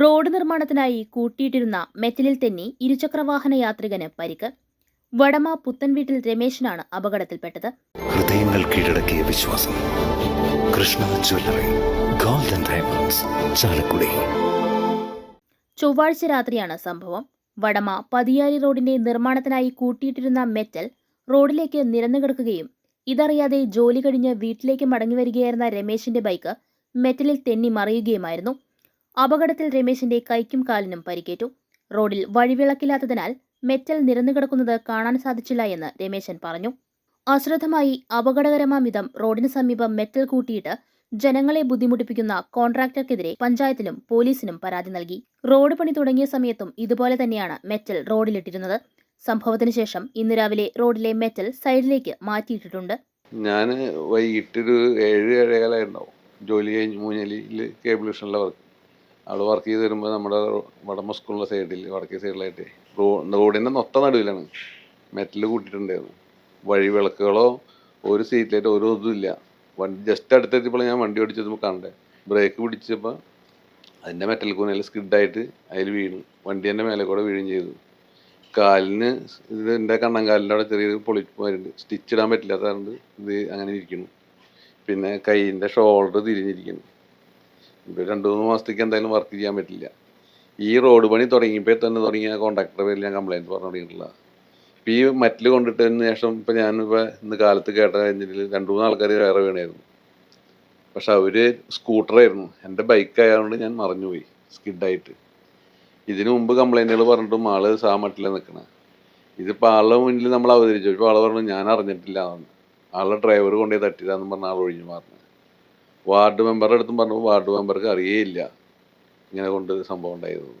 Road നിർമ്മാണത്തിനായി കൂട്ടിയിട്ടിരുന്ന മെറ്റലിൽ തെന്നി ഇരുചക്രവാഹന യാത്രികന് പരിക്ക്. വടമ പുത്തൻവീട്ടിൽ രമേശനാണ് അപകടത്തിൽപ്പെട്ടത്. ഹൃദയങ്ങൾ കീഴടക്കിയ വിശ്വാസം. Krishna jewellery golden diamonds Chalakudy. ചൊവ്വാഴ്ച രാത്രിയാണ് സംഭവം. വടമ പതിയാരി റോഡിന്റെ നിർമ്മാണത്തിനായി കൂട്ടിയിട്ടിരുന്ന മെറ്റൽ റോഡിലേക്ക് നിരന്നു കിടക്കുകയും ഇതറിയാതെ ജോലി കഴിഞ്ഞ് വീട്ടിലേക്ക് മടങ്ങി വരികയായിരുന്ന രമേശിന്റെ ബൈക്ക് മെറ്റലിൽ തെന്നി മറിയുകയുമായിരുന്നു. അപകടത്തിൽ രമേശിന്റെ കൈക്കും കാലിനും പരിക്കേറ്റു. റോഡിൽ വഴിവിളക്കില്ലാത്തതിനാൽ മെറ്റൽ നിരന്നു കിടക്കുന്നത് കാണാൻ സാധിച്ചില്ല എന്ന് രമേശൻ പറഞ്ഞു. അശ്രദ്ധമായി അപകടകരമാമിതം റോഡിന് സമീപം മെറ്റൽ കൂട്ടിയിട്ട് ജനങ്ങളെ ബുദ്ധിമുട്ടിപ്പിക്കുന്ന കോൺട്രാക്ടർക്കെതിരെ പഞ്ചായത്തിലും പോലീസിനും പരാതി നൽകി. റോഡ് പണി തുടങ്ങിയ സമയത്തും ഇതുപോലെ തന്നെയാണ് മെറ്റൽ റോഡിലിട്ടിരുന്നത്. സംഭവത്തിന് ശേഷം ഇന്ന് രാവിലെ റോഡിലെ മെറ്റൽ സൈഡിലേക്ക് മാറ്റിയിട്ടിട്ടുണ്ട്. ഞാൻ വൈകിട്ടൊരു ഏഴ് ഏഴേകാലായിട്ടുണ്ടാവും ജോലി കഴിഞ്ഞ് മൂഞ്ഞലിയിൽ കേബിൾ വിഷനിലെ വർക്ക് ആൾ വർക്ക് ചെയ്ത് വരുമ്പോൾ നമ്മുടെ വടമ സ്കൂളിന്റെ സൈഡിൽ വടക്കേ സൈഡിലായിട്ട് റോ റോഡിന്റെ നൊത്ത നടുവിലാണ്. മെറ്റൽ കൂട്ടിയിട്ടുണ്ടായിരുന്നു. വഴി വിളക്കുകളോ ഒരു സീറ്റ് ലൈറ്റ് ഓരോ ഇതും ഇല്ല. വണ്ടി ജസ്റ്റ് അടുത്തെത്തിയപ്പോൾ ഞാൻ വണ്ടി ഓടിച്ചപ്പോൾ കണ്ടേ. ബ്രേക്ക് പിടിച്ചപ്പോൾ അതിന്റെ മെറ്റൽ കൂനയിൽ സ്കിഡായിട്ട് അതിൽ വീണു. വണ്ടി എന്റെ മേലെ കൂടെ വീഴുകയും ചെയ്തു. കാലിന് ഇത് എന്റെ കണ്ണങ്കാലിന്റെ അവിടെ ചെറിയൊരു പൊളിപ്പ് സ്റ്റിച്ച് ഇടാൻ പറ്റില്ലാത്തതുകൊണ്ട് ഇത് അങ്ങനെ ഇരിക്കുന്നു. പിന്നെ കൈയിന്റെ ഷോൾഡർ തിരിഞ്ഞിരിക്കുന്നു. ഇപ്പോൾ രണ്ട് മൂന്ന് മാസത്തേക്ക് എന്തായാലും വർക്ക് ചെയ്യാൻ പറ്റില്ല. ഈ റോഡ് പണി തുടങ്ങിയപ്പോൾ തന്നെ തുടങ്ങിയ കോൺട്രാക്ടറെ പേരിൽ ഞാൻ കംപ്ലയിന്റ് പറഞ്ഞു തുടങ്ങിയിട്ടുള്ള ഇപ്പം ഈ മെറ്റൽ കൊണ്ടിട്ടതിന് ശേഷം ഇപ്പം ഞാനിപ്പോൾ ഇന്ന് കാലത്ത് കേട്ട കഴിഞ്ഞിട്ട് രണ്ട് മൂന്ന് ആൾക്കാർ വേറെ വീണായിരുന്നു. പക്ഷെ അവർ സ്കൂട്ടറായിരുന്നു എന്റെ ബൈക്കായതുകൊണ്ട് ഞാൻ മറിഞ്ഞുപോയി സ്കിഡായിട്ട് ഇതിനു മുമ്പ് കംപ്ലൈന്റുകൾ പറഞ്ഞിട്ടും ആൾ സാമട്ടില്ല നിൽക്കണേ ഇതിപ്പോൾ ആളുടെ മുന്നിൽ നമ്മൾ അവതരിച്ചു. ഇപ്പോൾ ആൾ പറഞ്ഞു ഞാൻ അറിഞ്ഞിട്ടില്ല ആളുടെ ഡ്രൈവർ കൊണ്ടുപോയി തട്ടിയതാന്ന് പറഞ്ഞ ആൾ ഒഴിഞ്ഞു മാറുന്നത് വാർഡ് മെമ്പറുടെ അടുത്തും പറഞ്ഞു വാർഡ് മെമ്പർക്ക് അറിയേയില്ല ഇങ്ങനെ കൊണ്ട് സംഭവം ഉണ്ടായിരുന്നു.